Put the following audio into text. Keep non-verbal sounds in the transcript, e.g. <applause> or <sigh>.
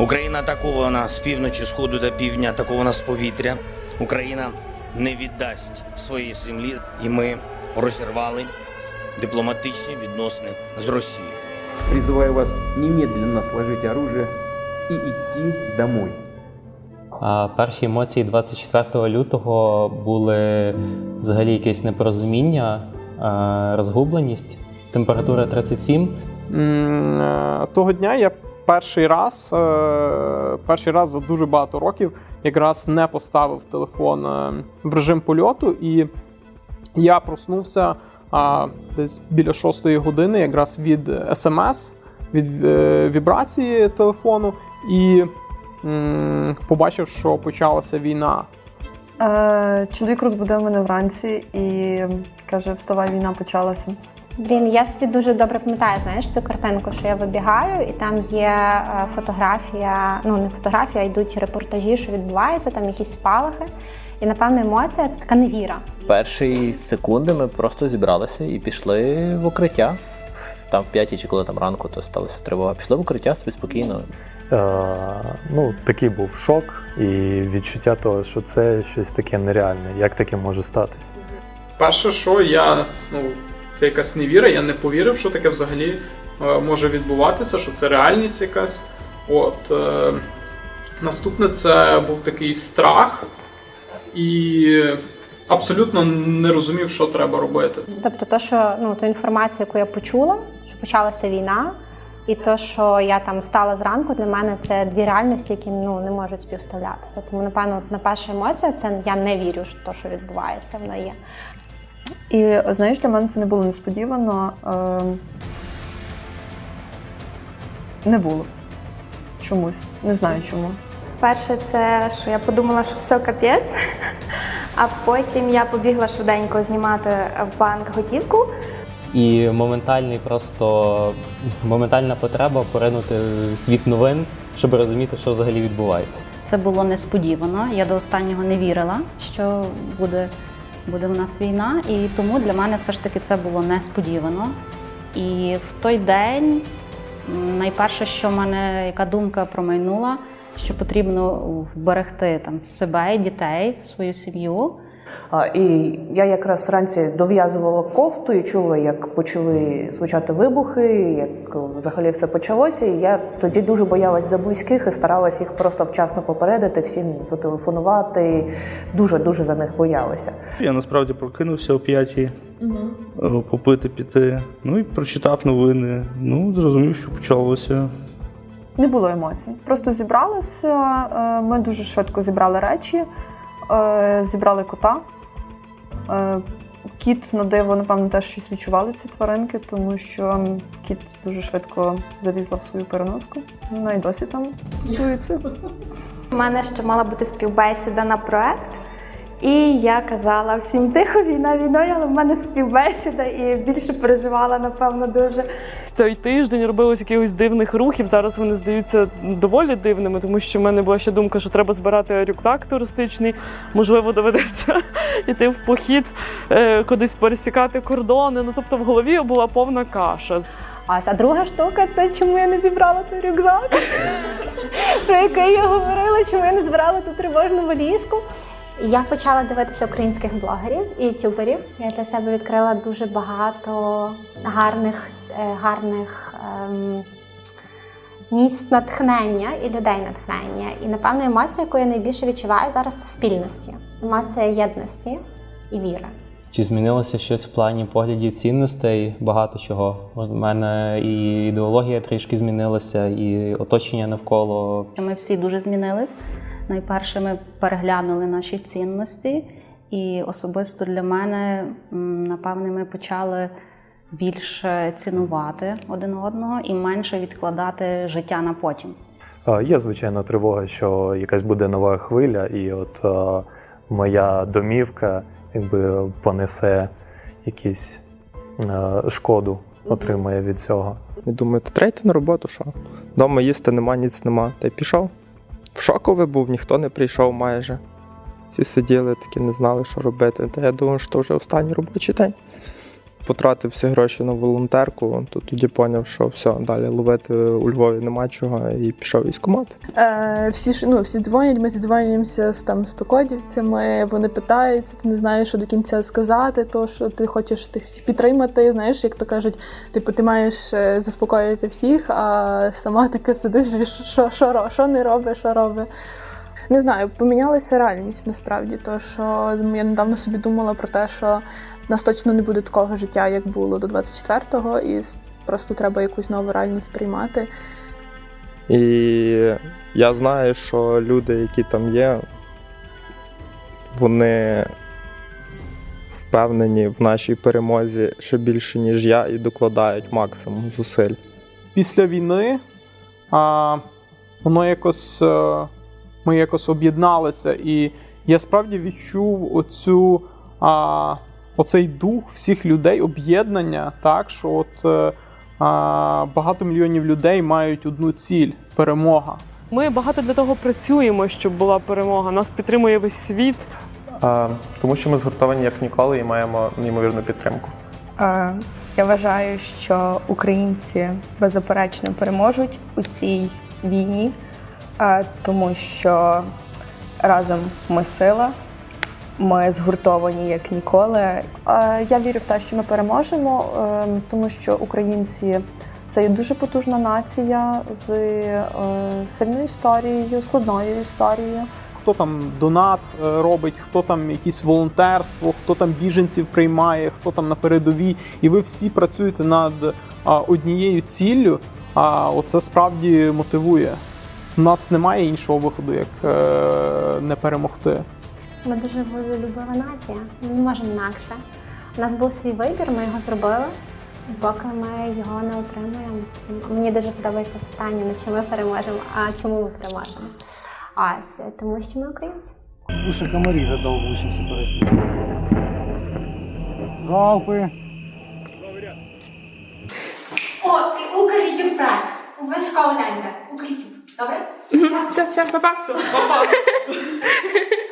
Україна атакована з півночі, сходу та півдня, атакована з повітря. Україна не віддасть своєї землі, і ми розірвали дипломатичні відносини з Росією. Призываю вас немедленно сложить оружие и идти домой. А перші емоції 24 лютого були взагалі якесь непорозуміння, розгубленість, температура 37. Е, Того дня я перший раз, е, перший раз за дуже багато років якраз не поставив телефон е, в режим польоту, і я проснувся десь біля 6 години, якраз від смс, від е, вібрації телефону, і побачив, що почалася війна. Е, чоловік розбудив мене вранці і каже: Вставай, війна почалася. Блін, я собі дуже добре пам'ятаю, знаєш, цю картинку, що я вибігаю, і там є е, фотографія, ну не фотографія, а йдуть репортажі, що відбувається, там якісь спалахи. І напевно емоція це така невіра. Перші секунди ми просто зібралися і пішли в укриття. Там в п'ятій чи коли там ранку, то сталася тривога. Пішли в укриття собі спокійно. Е, ну, такий був шок і відчуття того, що це щось таке нереальне. Як таке може статись? Перше, що я, ну, це якась невіра, я не повірив, що таке взагалі е, може відбуватися, що це реальність якась. От, е, наступне це був такий страх, і абсолютно не розумів, що треба робити. Тобто, то, що ну ту інформацію, яку я почула, що почалася війна, і то, що я там стала зранку, для мене це дві реальності, які ну не можуть співставлятися. Тому, напевно, на перша емоція це я не вірю, що то, що відбувається, воно є. І знаєш, для мене це не було несподівано. Е, не було. Чомусь. Не знаю чому. Перше, це що я подумала, що все капець, а потім я побігла швиденько знімати в банк готівку. І моментальний просто моментальна потреба поринути в світ новин, щоб розуміти, що взагалі відбувається. Це було несподівано. Я до останнього не вірила, що буде, буде в нас війна, і тому для мене все ж таки це було несподівано. І в той день найперше, що в мене яка думка промайнула, що потрібно вберегти там себе, дітей, свою сім'ю. А, І я якраз вранці дов'язувала кофту і чула, як почали звучати вибухи, як взагалі все почалося. І я тоді дуже боялась за близьких і старалась їх просто вчасно попередити, всім зателефонувати. Дуже дуже за них боялася. Я насправді прокинувся о п'ятій, е, попити піти. Ну і прочитав новини. Ну, зрозумів, що почалося. Не було емоцій. Просто зібралися. е, Ми дуже швидко зібрали речі, е, зібрали кота. Е, Кіт на диво, напевно, теж щось відчували ці тваринки, тому що кіт дуже швидко залізла в свою переноску. Вона і досі там тусується. У мене ще мала бути співбесіда на проект. І я казала всім тихо, війна війною, але в мене співбесіда і більше переживала, напевно, дуже. той тиждень робилось якихось дивних рухів. Зараз вони здаються доволі дивними, тому що в мене була ще думка, що треба збирати рюкзак туристичний. Можливо, доведеться <laughs> йти в похід, е, кудись пересікати кордони. Ну тобто в голові була повна каша. Ось, а друга штука це чому я не зібрала той рюкзак, <laughs> про який я говорила, чому я не збирала ту тривожну валізку. Я почала дивитися українських блогерів і ютуберів. Я для себе відкрила дуже багато гарних, е, гарних ем, місць натхнення і людей натхнення. І напевно емоція, яку я найбільше відчуваю зараз, це спільності, емоція єдності і віри. Чи змінилося щось в плані поглядів цінностей? Багато чого. У мене і ідеологія трішки змінилася, і оточення навколо. Ми всі дуже змінились. Найперше, ми переглянули наші цінності, і особисто для мене, напевне, ми почали більше цінувати один одного і менше відкладати життя на потім. Є, звичайно, тривога, що якась буде нова хвиля, і от е, моя домівка якби понесе якусь е, шкоду, отримає від цього. І думаю, та треба на роботу, що? Дома їсти нема, ніц нема. Та й пішов. В шоковий був, ніхто не прийшов майже. Всі сиділи, такі не знали, що робити. Та я думаю, що це вже останній робочий день. Потратив всі гроші на волонтерку, то тоді зрозумів, що все, далі ловити у Львові нема чого, і пішов військкомат. Е, всі ну, всі дзвонять, ми зідзвонюємося з там з пекодівцями, вони питаються, ти не знаєш, що до кінця сказати, то що ти хочеш тих всіх підтримати. Знаєш, як то кажуть, типу, ти маєш е, заспокоїти всіх, а сама така сидиш, що, що, що не робиш, що робить. Не знаю, помінялася реальність насправді. То що я недавно собі думала про те, що в нас точно не буде такого життя, як було до 24-го, і просто треба якусь нову реальність приймати. І я знаю, що люди, які там є, вони впевнені в нашій перемозі ще більше, ніж я, і докладають максимум зусиль. Після війни а, воно якось е, ми якось об'єдналися, і я справді відчув оцю, а, оцей дух всіх людей, об'єднання, так що от е, а, багато мільйонів людей мають одну ціль перемога. Ми багато для того працюємо, щоб була перемога. Нас підтримує весь світ. А, тому що ми згуртовані як ніколи і маємо неймовірну підтримку. Е, Я вважаю, що українці беззаперечно переможуть у цій війні, е, тому що разом ми сила, ми згуртовані як ніколи. Я вірю в те, що ми переможемо, е, тому що українці це є дуже потужна нація з е, сильною історією, складною історією. Хто там донат е, робить, хто там якісь волонтерство, хто там біженців приймає, хто там на передовій, і ви всі працюєте над однією ціллю. А оце справді мотивує. У нас немає іншого виходу, як е, не перемогти. Ми дуже волелюбива нація. Ми не можемо інакше. У нас був свій вибір, ми його зробили. Поки ми його не отримуємо. Мені дуже подобається питання, не чи ми переможемо, а чому ми переможемо. Ось тому, що ми українці. Лише комарі задовбуються перед. Залпи. О, і Укрютюб проект. Обов'язково гляньте. Укрютюб. Добре? Все, все, па-па. Па-па. <laughs>